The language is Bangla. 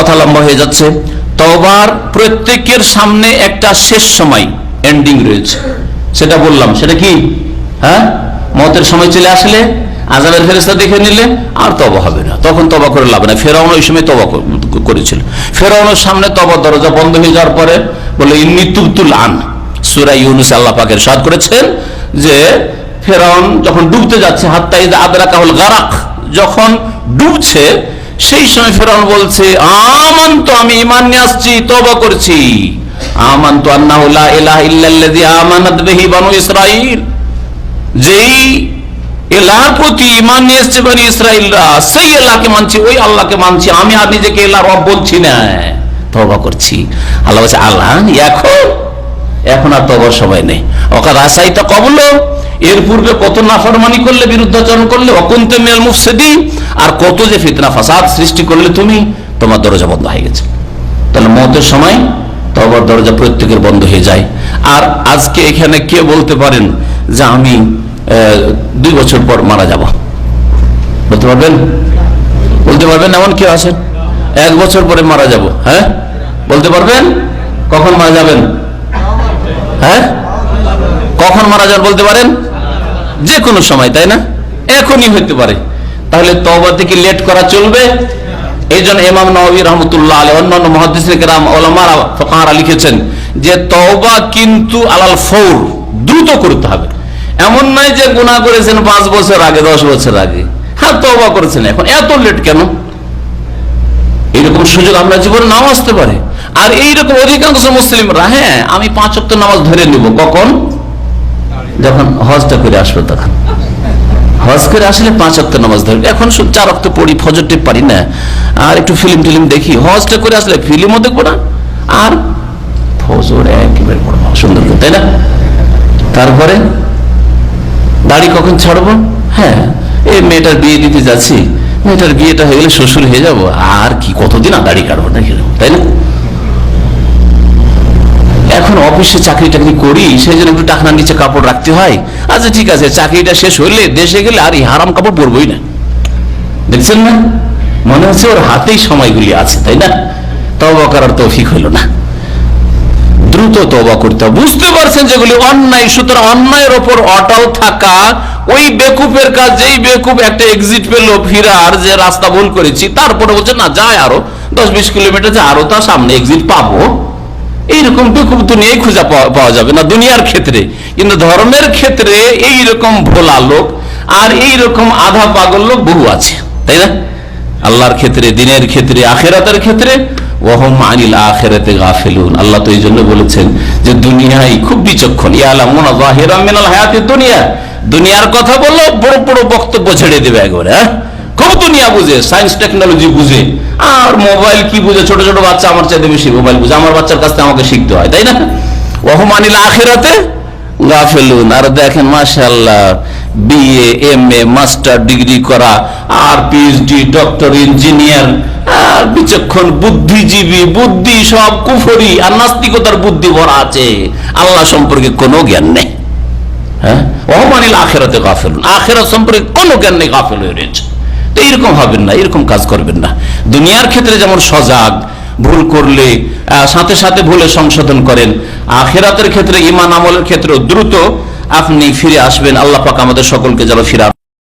কথা লম্বা হয়ে যাচ্ছে। তবার প্রত্যেকের সামনে একটা শেষ সময় এন্ডিং রয়েছে। সেটা বললাম। সেটা কি? হ্যাঁ? মতের সময় চলে আসলে, আজাবের ফেরেস্তা দেখে নিলে আর তবা হবে না। তখন তবা করে লাভ না ফেরাউন ওই সময় তবা কর- করেছিল। ফেরাউনের সামনে তবা দরজা বন্ধ হয়ে যাওয়ার পরে বলে, ইন্নি আন। সুরা ইউনুস আল্লাহ পাকের সাদ করেছেন যে, ফেরাউন যখন ডুবতে যাচ্ছে, হাত্তা ইদা আদরা কাহুল গারাক, যখন ডুবছে সেই সময় ফেরাউন বলছে, আমান তো আমি ইমান নিয়ে আসছি তবা করছি। আমান তো লা ইলাহা ইল্লাল্লাযী আমানাত বিহি বানু যেই এলার প্রতি ইমান নিয়ে এসছে বানি ইসরায়েলরা সেই এলাকে মানছি, ওই আল্লাহকে মানছি, আমি আর নিজেকে এলা রব বলছি না। তবা করছি। আল্লাহ বলছে, আল্লাহ, এখন এখন আর তবার সময় নেই। অকার আশাই তো কবল? এর পূর্বে কত নাফরমানি করলে, বিরুদ্ধাচরণ করলে, অকুন্তে মেল মুফসেদি আর কত যে ফিতনা ফাসাদ সৃষ্টি করলে তুমি, তোমার দরজা বন্ধ হয়ে গেছে। তাহলে মতের সময় তবার দরজা প্রত্যেকের বন্ধ হয়ে যায়। আর আজকে এখানে কে বলতে পারেন যে আমি দুই বছর পর মারা যাব? বলতে পারবেন? বলতে পারবেন? এমন কেউ আছেন? এক বছর পরে মারা যাব হ্যাঁ? বলতে পারবেন? কখন মারা যাবেন? হ্যাঁ? কখন মারা যান বলতে পারেন? যে কোনো সময়, তাই না? এখনই হইতে পারে। তাহলে তবা থেকে লেট করা চলবে। এই জন্য ইমাম নবী রহমতুল্লাহ আলী অন্যান্য মহাদিসরাম ওলামারা, ফকাহারা লিখেছেন যে তওবা কিন্তু আলাল ফৌর, দ্রুত করতে হবে। এমন নয় যে গুনাহ করেছেন পাঁচ বছর আগে, দশ বছর আগে। হ্যাঁ তওবা করেছেন। এখন এত লেট কেন? এইরকম সুযোগ আমরা জীবনে নাও আসতে পারে। আর এইরকম অধিকাংশ মুসলিমরা হ্যাঁ আমি পাঁচ নামাজ ধরে নিব। কখন? যখন হজটা করে আসবে তখন। হজ করে আসলে পাঁচ নামাজ ধরবে। এখন শুধু চার অক্ট পড়ি ফজরটি পারি না। আর একটু ফিল্ম টিলিম দেখি। হজটা করে আসলে ফিল্মও দেখব না। আর ফজর একেবারে পড়ব সুন্দর করে, তাই না? তারপরে দাড়ি কখন ছাড়বো? হ্যাঁ এই মেয়েটার বিয়ে দিতে যাচ্ছি। মেয়েটার বিয়েটা হয়ে গেলে শ্বশুর হয়ে যাব। আর কি, কতদিন আর দাড়ি কাটবো না কীরকম তাই না? এখন অফিসে চাকরি টাকরি করি, সেই জন্য একটু টাকনার নিচে কাপড় রাখতে হয়। আচ্ছা ঠিক আছে, চাকরিটা শেষ হইলে দেশে গেলে আর এই হারাম কাপড় পরবই না। দেখছেন না? মনে হচ্ছে ওর হাতেই সময়গুলি আছে, তাই না? তবা করার তৌফিক হইল না। দ্রুত তবা করতে হবে। বুঝতে পারছেন যেগুলি অন্যায়, সুতরাং অন্যায়ের ওপর অটল থাকা, ওই বেকুপের কাজ, যেই বেকুপ একটা এক্সিট পেল ফিরার, যে রাস্তা ভুল করেছি, তারপরে বলছে, না, যায় আরও। দশ বিশ কিলোমিটার যে আরও, তার সামনে এক্সিট পাবো। এইরকম বেকুব দুনিয়ায় খুঁজে পাওয়া- পাওয়া যাবে না, দুনিয়ার ক্ষেত্রে। কিন্তু ধর্মের ক্ষেত্রে এইরকম ভোলা লোক আর এইরকম আধা পাগল লোক বহু আছে, তাই না? আল্লাহর ক্ষেত্রে, দিনের ক্ষেত্রে, আখেরাতের ক্ষেত্রে ওহম আনিল আখেরাতে গাফিলুন। আল্লাহ তো এই জন্য বলেছেন যে দুনিয়ায় খুব বিচক্ষণ। ইয়ালামুনা যাহিরা মিনাল হায়াতিদ দুনিয়া। দুনিয়ার কথা বলল বড় বড় বক্তব্য ছেড়ে দেবে একবারে হ্যাঁ? খুব দুনিয়া বুঝে সায়েন্স টেকনোলজি বুঝে। আর মোবাইল কি বুঝে? ছোট ছোট বাচ্চা আমার চাইতে বেশি মোবাইল বুঝে। আমার বাচ্চার কাছ থেকে আমাকে শিখতে হয়, তাই না? ওহম আনিল আখেরাতে গাফেলুন। আর দেখেন মাশাল্লাহ BA M A master degree করা আর পিএইচডি ডক্টর ইঞ্জিনিয়ার আর বিচক্ষণ বুদ্ধিজীবী, বুদ্ধি সব কুফরি আর নাস্তিকতার বুদ্ধি ভরা আছে। আল্লাহ সম্পর্কে কোনো জ্ঞান নেই। হ্যাঁ? অমানিল আখেরাতে আখেরাত সম্পর্কে কোনো জ্ঞান নেই হয়ে রয়েছে। তো এইরকম হবেন না, এরকম কাজ করবেন না। দুনিয়ার ক্ষেত্রে যেমন সজাগ, ভুল করলে সাথে সাথে ভুলে সংশোধন করেন, আখেরাতের ক্ষেত্রে ইমান আমলের ক্ষেত্রে দ্রুত আপনি ফিরে আসবেন আল্লাহ পাক আমাদের সকলকে যেন ফিরা